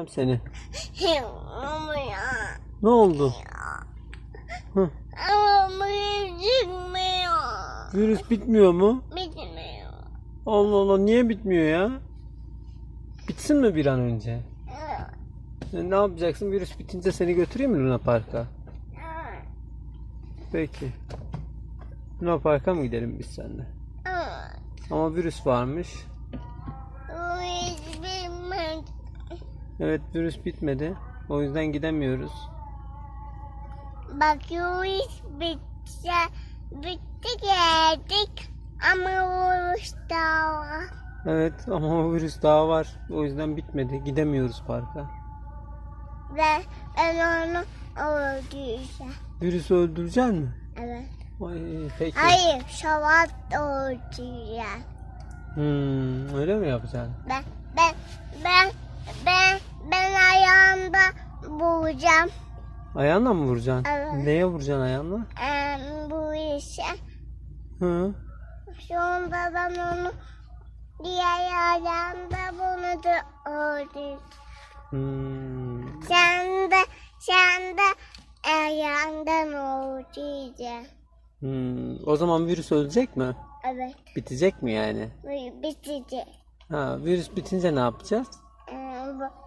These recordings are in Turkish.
Tamam seni. Ama ya. Ne oldu? Hı. Ama bitmiyor. Virüs bitmiyor mu? Bitmiyor. Allah Allah niye bitmiyor ya? Bitsin mi bir an önce? E, Ne yapacaksın? Virüs bitince seni götüreyim mi Luna Park'a? Peki. Luna Park'a mı gidelim biz seninle? Ama virüs varmış. Evet virüs bitmedi. O yüzden gidemiyoruz. Bak Yunus bitti. Bitti geldik. Ama Yunus daha var. Evet ama o virüs daha var. O yüzden bitmedi. Gidemiyoruz parka. Ve ben onu öldüreceğim. Virüsü öldüreceksin mi? Evet. Ay, peki. Hayır, şavat öldüreceğim. Hmm, öyle mi yapacaksın? Ben, ben, ben, ben, bulacağım. Ayağınla mı vuracaksın? Evet. Neye vuracaksın ayağınla? Ee, bu işe. Hı. Şu anda ben onu diğer ayağımda bunu da öldüreceğim. Hmm. Sen de, sen de ayağından öldüreceğim. Hmm. O zaman virüs ölecek mi? Evet, Bitecek mi yani? bitecek. Ha, virüs bitince ne yapacağız?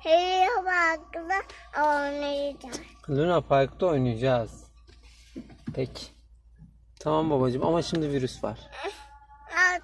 Ee, bu her bakla oynayacağım. Luna Park'ta oynayacağız. Peki. Tamam babacığım ama şimdi virüs var. Al